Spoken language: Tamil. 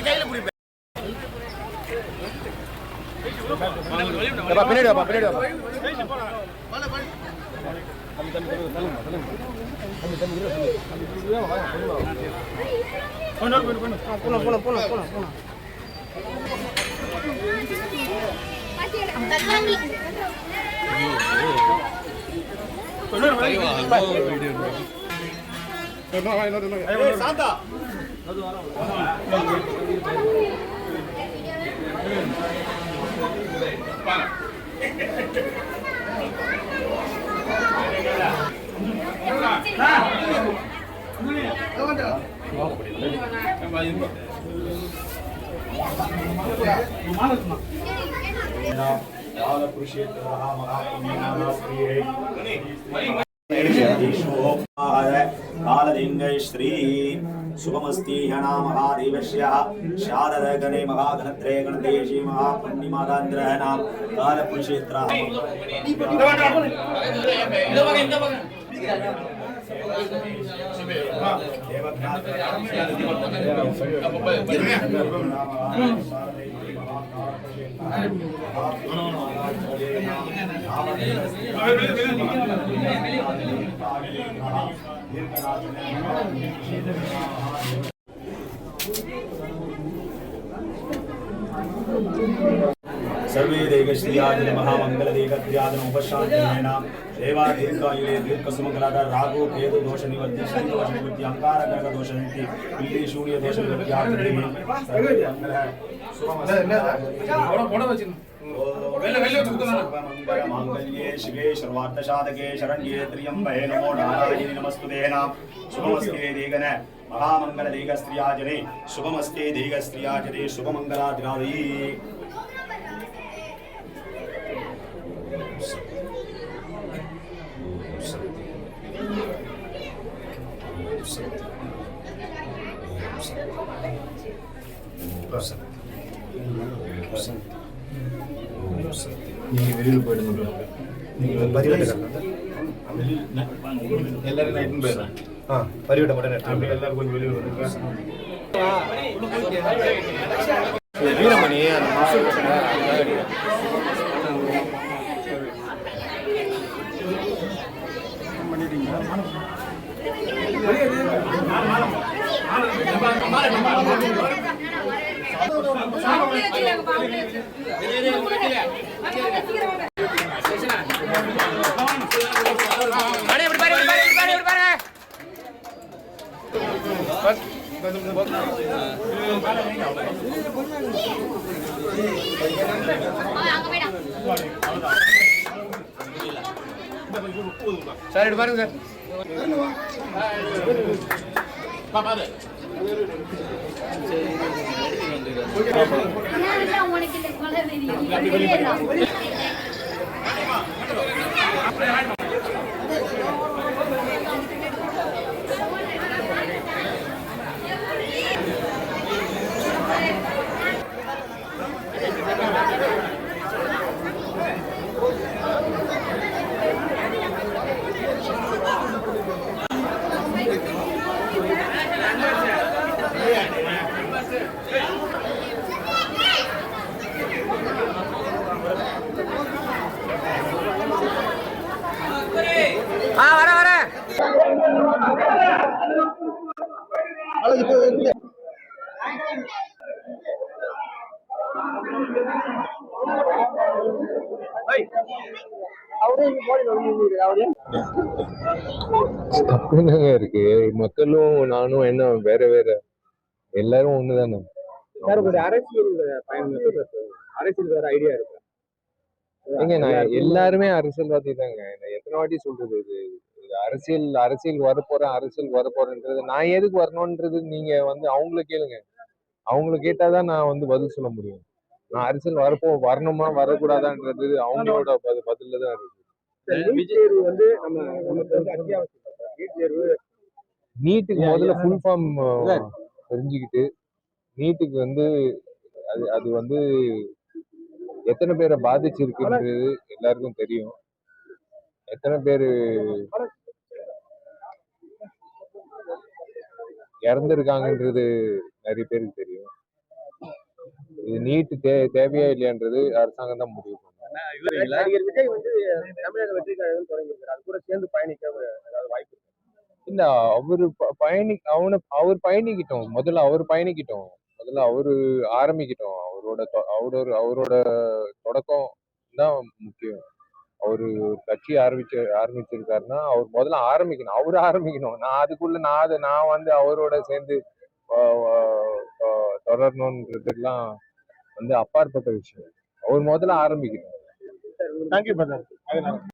கையில பிடிப்பேன் பின்னாடி வாப்பா பின்னாடி வாப்பா போலாம் போலாம் போலாம் போலாம் போலாம் சாந்தா. काललिङ्गै श्री शुभमस्ति हना महादेवस्य शारदगणे महागणत्रे गणदेशी महापुण्यमादान्द्रः कालपुरुषेत्रः सर्वे देवश्रियाज महामंगलदेव्याज उपशांतिर्णेन देवा दीर्घायुरे दीर्घसुमकलाद राघो केतु दोष निवर्ति शनि दोष निवर्ति अंगारकर्क दोष निवर्ति पिल्ली शून्य दोष निवर्ति आर्थिक मंगल है మంగళ్యే శివే సర్వార్థసాధకే శరణ్యే త్రియంబే నమో నారాయణి నమస్తుతే నాం శుభమస్తే దేగన మహామంగళ దేగ స్త్రియాజనే శుభమస్తే దేగ స్త్రియాజనే శుభమంగళాదిరాదయీ Thank you. நீங்க வெளியில் போயிடுங்க நீங்க பரிவட்டம் எல்லாரும் நைட்டும் போயிடுறேன் ஆ பரிவட்டம் மட்டும் எடுத்து எல்லாரும் கொஞ்சம் வெளியே வந்துருக்கேன் வீரமணி அந்த மாசம் சார் இது பாருங்க சார். உனக்கு தப்புதாங்க இருக்கு. மக்களும் நானும் என்ன வேற வேற. எல்லாரும் ஒண்ணுதானே? சார் அரசியல் பயணம் அரசியல் வேற ஐடியா இருக்கு. ஏங்க நான் எல்லாருமே அரசியல்வாதி தாங்க நான் எத்தனை வாட்டி சொல்றது இது? அரசியல் அரசியல் வரப்போறேன் அரசியல் வரப்போறேன்றது. நான் எதுக்கு வரணும்ன்றது நீங்க வந்து அவங்கள கேளுங்க. அவங்கள கேட்டாதான் நான் வந்து பதில் சொல்ல முடியும். நான் அரசியல் வரப்போ வரணுமா வரக்கூடாதான்றது அவங்களோட பதில் பதில தான் இருக்கு நீட் தேர்வு வந்து நம்ம நமக்கு வந்து அத்தியாவசியம் நீட் தேர்வு நீட்டுக்கு முதல்ல ஃபுல் ஃபார்ம் தெரிஞ்சுக்கிட்டு நீட்டுக்கு வந்து அது அது வந்து எத்தனை பேரை பாதிச்சிருக்குன்றது எல்லாருக்கும் தெரியும். எத்தனை பேர் இறந்துருக்காங்கன்றது நிறைய பேருக்கு தெரியும். இது நீட் தே தேவையா இல்லையான்றது அரசாங்கம் தான் முடிவு பண்ணும். விஜய் வந்து தமிழக வெற்றி கழகம் தொடங்கியிருக்காரு. அது கூட சேர்ந்து பயணிக்க ஏதாவது வாய்ப்பு இல்ல அவரு ப- பயணி அவனை அவர் பயணிக்கிட்டோம். முதல்ல அவர் பயணிக்கிட்டோம். முதல்ல அவரு ஆரம்பிக்கிட்டோம். அவரோட தொ- அவரோட அவரோட தொடக்கம் தான் கட்சி ஆரம்பிச்சு ஆரம்பிச்சிருக்காருன்னா அவர் முதல்ல ஆரம்பிக்கணும். அவரு ஆரம்பிக்கணும். நான் அதுக்குள்ள நான் அதை நான் வந்து அவரோட சேர்ந்து ஆஹ் தொடரணுன்றதுலாம் வந்து அப்பாற்பட்ட விஷயம். அவர் முதல்ல ஆரம்பிக்கணும். Thank you brother